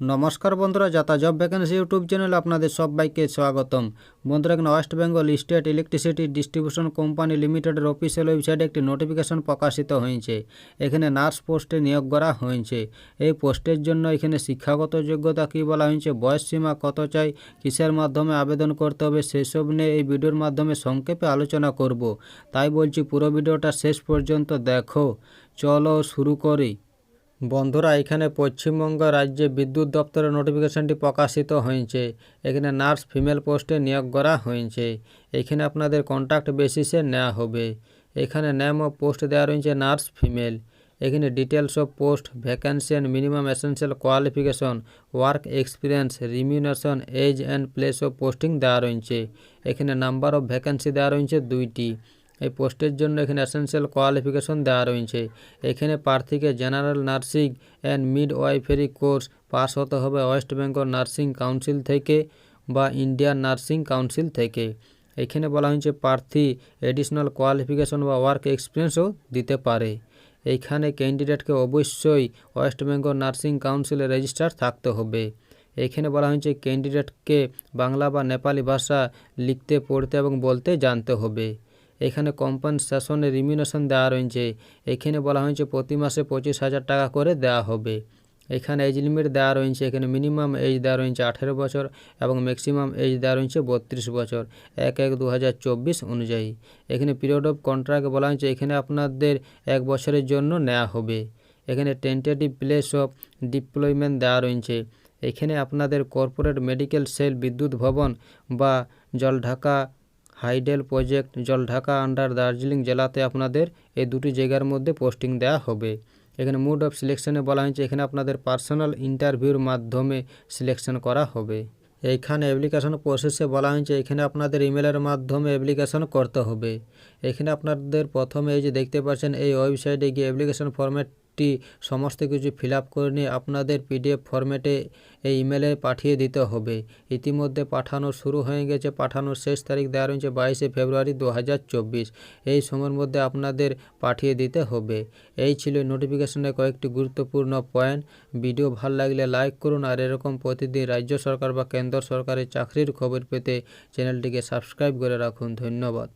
নমস্কার বন্ধুরা যাতা জব ভ্যাকেন্সি ইউটিউব চ্যানেলে আপনাদের সবাইকে স্বাগতম। বন্ধুরা, এখানে West Bengal state electricity distribution company লিমিটেডের অফিসিয়াল ওয়েবসাইটে একটি নোটিফিকেশন প্রকাশিত হয়েছে। এখানে নার্স পোস্টে নিয়োগ করা হয়েছে। এই পোস্টের জন্য এখানে শিক্ষাগত যোগ্যতা কী বলা হয়েছে, বয়স সীমা কত চাই, কিসের মাধ্যমে আবেদন করতে হবে, সেসব নিয়ে এই ভিডিওর মাধ্যমে সংক্ষেপে আলোচনা করব। তাই বলছি পুরো ভিডিওটা শেষ পর্যন্ত দেখো। চলো শুরু করি। বন্ধুরা, এখানে পশ্চিমবঙ্গ রাজ্যে বিদ্যুৎ দপ্তরের নোটিফিকেশনটি প্রকাশিত হয়েছে। এখানে নার্স ফিমেল পোস্টে নিয়োগ করা হয়েছে। এখানে আপনাদের কন্ট্যাক্ট বেসিসে নেওয়া হবে। এখানে নেম অফ পোস্ট দেওয়া রয়েছে নার্স ফিমেল। এখানে details of post, vacancy and minimum essential qualification, work experience, remuneration, age and place of posting দেওয়া রয়েছে। এখানে নাম্বার অফ ভ্যাকেন্সি দেওয়া রয়েছে দুইটি। এই পোস্টের জন্য এখানে এসেন্সিয়াল কোয়ালিফিকেশন দেওয়া রয়েছে। এখানে প্রার্থীকে general nursing and midwifery course pass হতে হবে ওয়েস্ট বেঙ্গল নার্সিং কাউন্সিল থেকে বা ইন্ডিয়ান নার্সিং কাউন্সিল থেকে। এখানে বলা হয়েছে প্রার্থী এডিশনাল কোয়ালিফিকেশন বা ওয়ার্ক এক্সপিরিয়েন্সও দিতে পারে। এইখানে ক্যান্ডিডেটকে অবশ্যই ওয়েস্ট বেঙ্গল নার্সিং কাউন্সিলে রেজিস্টার থাকতে হবে। এখানে বলা হয়েছে ক্যান্ডিডেটকে বাংলা বা নেপালি ভাষা লিখতে, পড়তে এবং বলতে জানতে হবে। এখানে কম্পেনসেশনের রিমিউনেশন দেওয়া রয়েছে। এখানে বলা হয়েছে প্রতি মাসে পঁচিশ হাজার টাকা করে দেওয়া হবে। এখানে এজ লিমিট দেওয়া রয়েছে, এখানে মিনিমাম এজ দেওয়া রয়েছে আঠেরো বছর এবং ম্যাক্সিমাম এজ দেওয়া রয়েছে বত্রিশ বছর, এক এক দু অনুযায়ী। এখানে পিরিয়ড অফ কন্ট্রাক্ট বলা হয়েছে, এখানে আপনাদের এক বছরের জন্য নেওয়া হবে। এখানে টেন্টেটিভ প্লেস অফ ডিপ্লয়মেন্ট দেওয়া রয়েছে। এখানে আপনাদের কর্পোরেট মেডিকেল সেল, বিদ্যুৎ ভবন বা Jaldhaka hydel project Jaldhaka under Darjeeling জেলাতে আপনাদের এই দুটি জায়গার মধ্যে পোস্টিং দেওয়া হবে। এখানে মুড অফ সিলেকশনে বলা হয়েছে, এখানে আপনাদের পার্সোনাল ইন্টারভিউর মাধ্যমে সিলেকশন করা হবে। এইখানে অ্যাপ্লিকেশন প্রসেসে বলা হয়েছে, এখানে আপনাদের ইমেলের মাধ্যমে অ্যাপ্লিকেশন করতে হবে। এখানে আপনাদের প্রথমে এই যে দেখতে পাচ্ছেন, এই ওয়েবসাইটে গিয়ে অ্যাপ্লিকেশন ফরম্যাট টি সমস্ত কিছু ফিল আপ করে নিয়ে আপনাদের পিডিএফ ফরম্যাটে এই ইমেলে পাঠিয়ে দিতে হবে। ইতিমধ্যে পাঠানো শুরু হয়ে গেছে, পাঠানোর শেষ তারিখ দেওয়া রয়েছে বাইশে ফেব্রুয়ারি দু হাজার চব্বিশ। এই সময়ের মধ্যে আপনাদের পাঠিয়ে দিতে হবে। এই ছিল নোটিফিকেশনের কয়েকটি গুরুত্বপূর্ণ পয়েন্ট ভিডিও ভালো লাগলে লাইক করুন আর এরকম প্রতিদিন রাজ্য সরকার বা কেন্দ্র সরকারের চাকরির খবর পেতে চ্যানেলটিকে সাবস্ক্রাইব করে রাখুন। ধন্যবাদ।